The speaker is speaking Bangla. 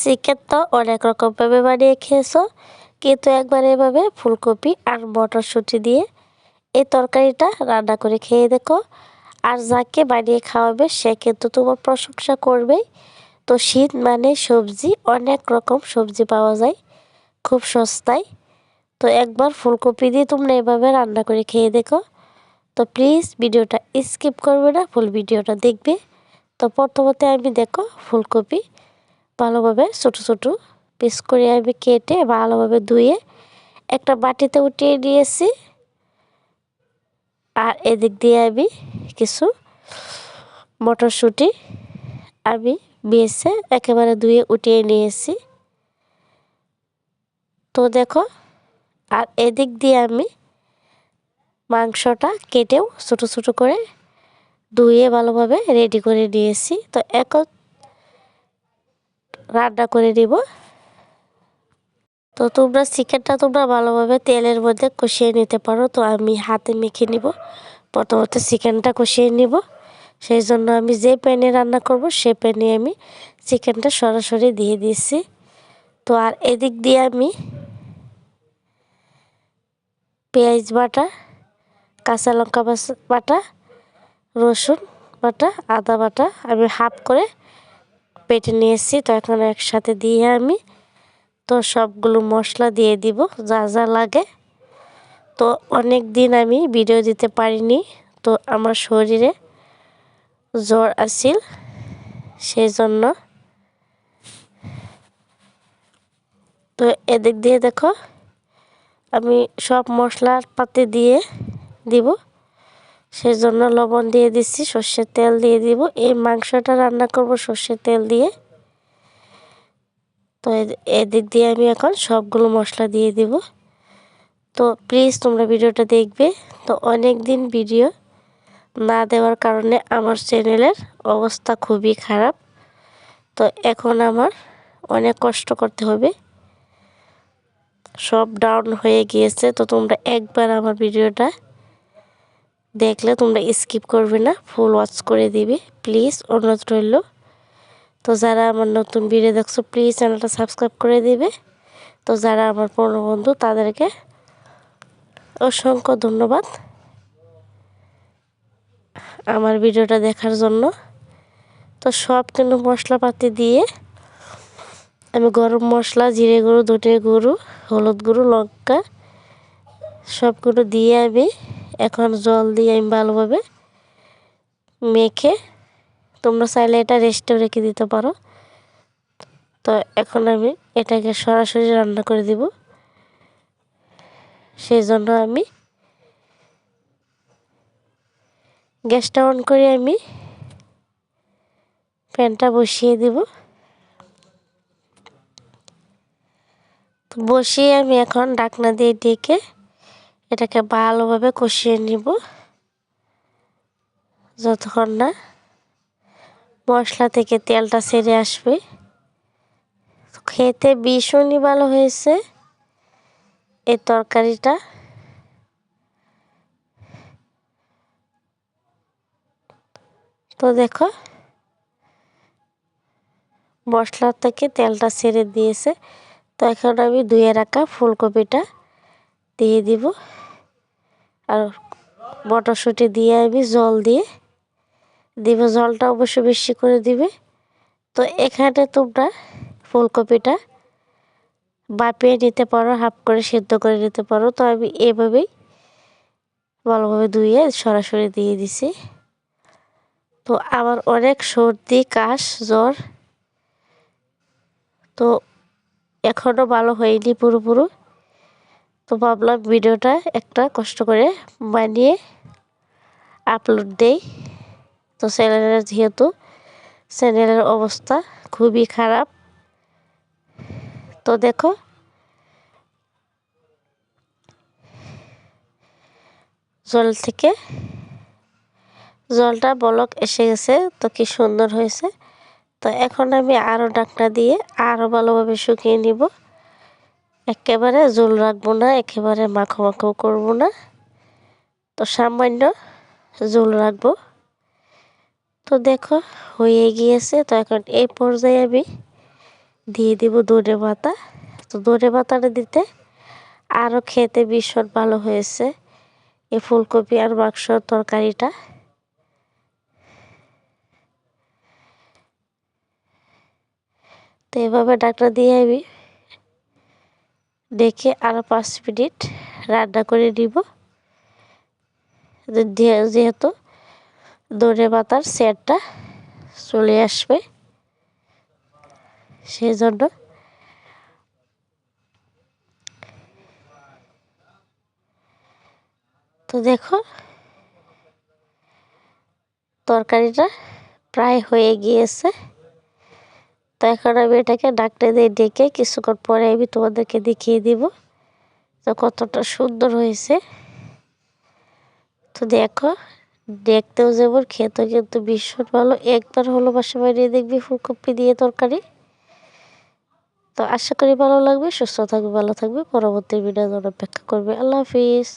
চিকেন তো অনেক রকমভাবে বানিয়ে খেয়েছো। কিন্তু একবার এভাবে ফুলকপি আর মটরশুঁটি দিয়ে এই তরকারিটা রান্না করে খেয়ে দেখো। আর যাকে বানিয়ে খাওয়াবে, সে কিন্তু তোমার প্রশংসা করবেই। তো শীত মানে সবজি, অনেক রকম সবজি পাওয়া যায়, খুব সস্তায়। তো একবার ফুলকপি দিয়ে তোমরা এভাবে রান্না করে খেয়ে দেখো। তো প্লিজ ভিডিওটা স্কিপ করবে না, ফুল ভিডিওটা দেখবে। তো প্রথমতে আমি দেখো ফুলকপি ভালোভাবে ছোটো ছোটো পিস করে আমি কেটে ভালোভাবে ধুয়ে একটা বাটিতে উঠিয়ে নিয়েছি। আর এদিক দিয়ে আমি কিছু মটরশুঁটি আমি বেছে একেবারে ধুয়ে উঠিয়ে নিয়েছি। তো দেখো, আর এদিক দিয়ে আমি মাংসটা কেটেও ছোটো ছোটো করে ধুয়ে ভালোভাবে রেডি করে নিয়েছি। তো এখন রান্না করে নিব তো তোমরা চিকেনটা তোমরা ভালোভাবে তেলের মধ্যে কষিয়ে নিতে পারো। তো আমি হাতে মেখে নিব। প্রথমত চিকেনটা কষিয়ে নিব। সেই জন্য আমি যে প্যানে রান্না করব, সে প্যানে আমি চিকেনটা সরাসরি দিয়ে দিয়েছি। তো আর এদিক দিয়ে আমি পেঁয়াজ বাটা, কাঁচা লঙ্কা বাটা, রসুন বাটা, আদা বাটা আমি হাফ করে পেটে নিয়েছি তো এখন একসাথে দিয়ে আমি তো সবগুলো মশলা দিয়ে দিব, যা যা লাগে। তো অনেক দিন আমি ভিডিও দিতে পারিনি, তো আমার শরীরে জ্বর আসিল সেই জন্য তো এদিক দিয়ে দেখো, আমি সব মশলার পাতি দিয়ে দিব। সেই জন্য লবণ দিয়ে দিচ্ছি, সর্ষের তেল দিয়ে দিব। এই মাংসটা রান্না করব সর্ষের তেল দিয়ে। তো এদিক দিয়ে আমি এখন সবগুলো মশলা দিয়ে দিব। তো প্লিজ তোমরা ভিডিওটা দেখবে। তো অনেক দিন ভিডিও না দেওয়ার কারণে আমার চ্যানেলের অবস্থা খুবই খারাপ। তো এখন আমার অনেক কষ্ট করতে হবে। সব ডাউন হয়ে গিয়েছে। তো তোমরা একবার আমার ভিডিওটা দেখলে তোমরা স্কিপ করবে না ফুল ওয়াচ করে দিবে প্লিজ অনুরোধ রইল। তো যারা আমার নতুন ভিডিও দেখছ প্লিজ চ্যানেলটা সাবস্ক্রাইব করে দিবে। তো যারা আমার পুরনো বন্ধু, তাদেরকে অসংখ্য ধন্যবাদ আমার ভিডিওটা দেখার জন্য। তো সব কিন্তু মশলাপাতি দিয়ে আমি গরম মশলা, জিরে গুঁড়ো, ধনে গুঁড়ো, হলুদ গুঁড়ো, লঙ্কা, সবগুলো দিয়ে আমি এখন জল দিয়ে আমি ভালোভাবে মেখে তোমরা চাইলে এটা রেস্টেও রেখে দিতে পারো। তো এখন আমি এটাকে সরাসরি রান্না করে দিব। সেই জন্য আমি গ্যাসটা অন করে আমি প্যানটা বসিয়ে দিব। বসিয়ে আমি এখন ডাকনা দিয়ে ডেকে এটাকে ভালোভাবে কষিয়ে নিব। যতক্ষণ না মশলা থেকে তেলটা ছেড়ে আসবে। খেতে ভীষণই ভালো হয়েছে এই তরকারিটা। তো দেখো, মশলা থেকে তেলটা ছেড়ে দিয়েছে। তো এখন আমি ধুয়ে রাখা ফুলকপিটা দিয়ে দিব। আর মটরশুঁটি দিয়ে আমি জল দিয়ে দিব। জলটা অবশ্য বেশি করে দিবে। তো এখানে তোমরা ফুলকপিটা বাপিয়ে নিতে পারো, হাফ করে সেদ্ধ করে নিতে পারো। তো আমি এভাবেই ভালোভাবে ধুয়ে সরাসরি দিয়ে দিছি। তো আমার অনেক সর্দি, কাশ, জ্বর, তো এখনও ভালো হয়নি পুরোপুরো। তো ভাবলাম ভিডিওটা একটা কষ্ট করে বানিয়ে আপলোড দেই। তো চ্যানেলের যেহেতু চ্যানেলের অবস্থা খুবই খারাপ। তো দেখো, জল থেকে জলটা বলক এসে গেছে, তো কি সুন্দর হয়েছে। তো এখন আমি আরও ডাকনা দিয়ে আরও ভালোভাবে শুকিয়ে নিব। একেবারে জল রাখব না, একেবারে মাখো মাখো করব না। তো সামান্য জল রাখব। তো দেখো, হয়ে গিয়েছে। তো এখন এই পর্যায়ে আমি দিয়ে দিব ধনে পাতা। তো ধনে পাতাটা দিতে আরও খেতে ভীষণ ভালো হয়েছে এই ফুলকপি আর মাংস তরকারিটা। তো এভাবে ডাক্তার দিয়ে আমি ডেকে আরও পাঁচ মিনিট রান্না করে নিব। যেহেতু ধনে পাতার সেটটা চলে আসবে সেই জন্য তো দেখো তরকারিটা প্রায় হয়ে গিয়েছে। তো এখন আমি এটাকে ডাকতে দিয়ে ডেকে কিছুক্ষণ পরে আমি তোমাদেরকে দেখিয়ে দিব তো কতটা সুন্দর হয়েছে। তো দেখো, দেখতেও যেমন খেতেও কিন্তু ভীষণ ভালো। একবার হলো বাসা বানিয়ে দেখবি ফুলকপি দিয়ে তরকারি। তো আশা করি ভালো লাগবে, সুস্থ থাকবে, ভালো থাকবে। পরবর্তী ভিডিও অপেক্ষা করবে। আল্লাহ হাফিজ।